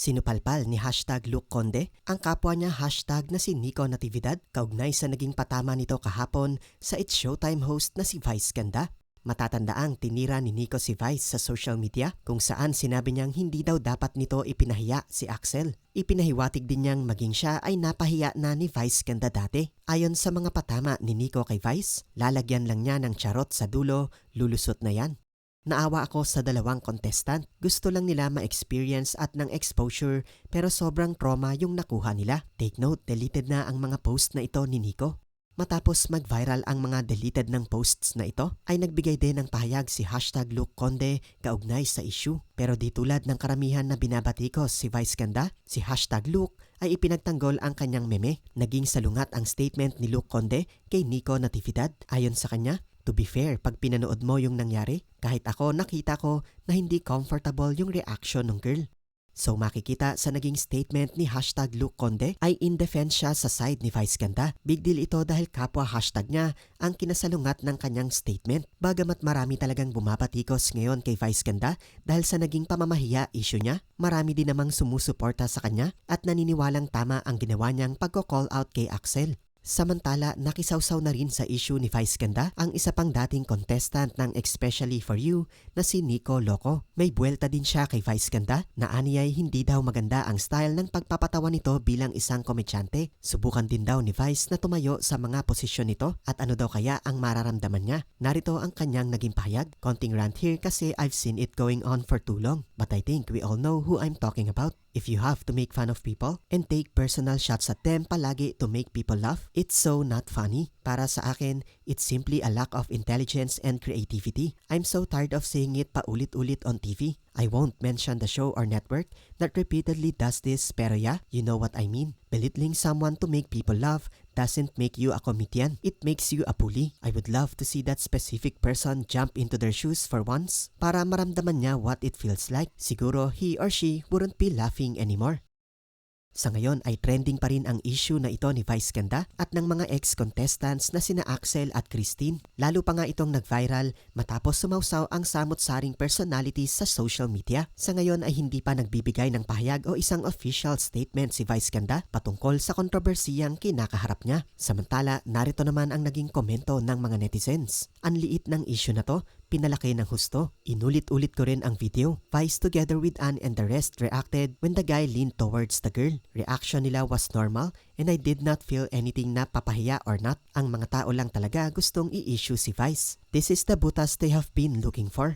Sinupalpal ni hashtag Luke Conde ang kapwa niya hashtag na si Nico Natividad kaugnay sa naging patama nito kahapon sa It's Showtime host na si Vice Ganda. Matatandaang tinira ni Nico si Vice sa social media kung saan sinabi niyang hindi daw dapat nito ipinahiya si Axel. Ipinahiwatig din niyang maging siya ay napahiya na ni Vice Ganda dati. Ayon sa mga patama ni Nico kay Vice, lalagyan lang niya ng charot sa dulo, lulusot na yan. Naawa ako sa dalawang contestant. Gusto lang nila ma-experience at ng exposure pero sobrang trauma yung nakuha nila. Take note, deleted na ang mga post na ito ni Nico. Matapos mag-viral ang mga deleted ng posts na ito, ay nagbigay din ng pahayag si hashtag Luke Conde kaugnay sa issue. Pero di tulad ng karamihan na binabatikos si Vice Ganda, si hashtag Luke ay ipinagtanggol ang kanyang meme. Naging salungat ang statement ni Luke Conde kay Nico Natividad. Ayon sa kanya, To be fair, pag pinanood mo yung nangyari, kahit ako nakita ko na hindi comfortable yung reaction ng girl. So makikita sa naging statement ni hashtag Luke Conde ay in defense siya sa side ni Vice Ganda. Big deal ito dahil kapwa hashtag niya ang kinasalungat ng kanyang statement. Bagamat marami talagang bumabatikos ngayon kay Vice Ganda dahil sa naging pamamahiya issue niya, marami din namang sumusuporta sa kanya at naniniwalang tama ang ginawa niyang pagko-call out kay Axel. Samantala, nakisawsaw na rin sa issue ni Vice Ganda ang isa pang dating contestant ng Especially For You na si Nico Loco. May buwelta din siya kay Vice Ganda na aniyay hindi daw maganda ang style ng pagpapatawa nito bilang isang komedyante. Subukan din daw ni Vice na tumayo sa mga posisyon nito at ano daw kaya ang mararamdaman niya. Narito ang kanyang naging pahayag. Konting rant here kasi I've seen it going on for too long. But I think we all know who I'm talking about. If you have to make fun of people and take personal shots at them palagi to make people laugh, it's so not funny. Para sa akin, it's simply a lack of intelligence and creativity. I'm so tired of seeing it paulit-ulit on TV. I won't mention the show or network that repeatedly does this pero yeah, you know what I mean. Belittling someone to make people laugh doesn't make you a comedian. It makes you a bully. I would love to see that specific person jump into their shoes for once para maramdaman niya what it feels like. Siguro he or she wouldn't be laughing anymore. Sa ngayon ay trending pa rin ang issue na ito ni Vice Ganda at ng mga ex-contestants na sina Axel at Christine. Lalo pa nga itong nag-viral matapos sumausaw ang samot-saring personalities sa social media. Sa ngayon ay hindi pa nagbibigay ng pahayag o isang official statement si Vice Ganda patungkol sa kontrobersiyang kinakaharap niya. Samantala, narito naman ang naging komento ng mga netizens. Ang liit ng issue na to pinalaki ng husto. Inulit-ulit ko rin ang video. Vice together with Anne and the rest reacted when the guy leaned towards the girl. Reaction nila was normal and I did not feel anything na papahiya or not. Ang mga tao lang talaga gustong i-issue si Vice. This is the butas they have been looking for.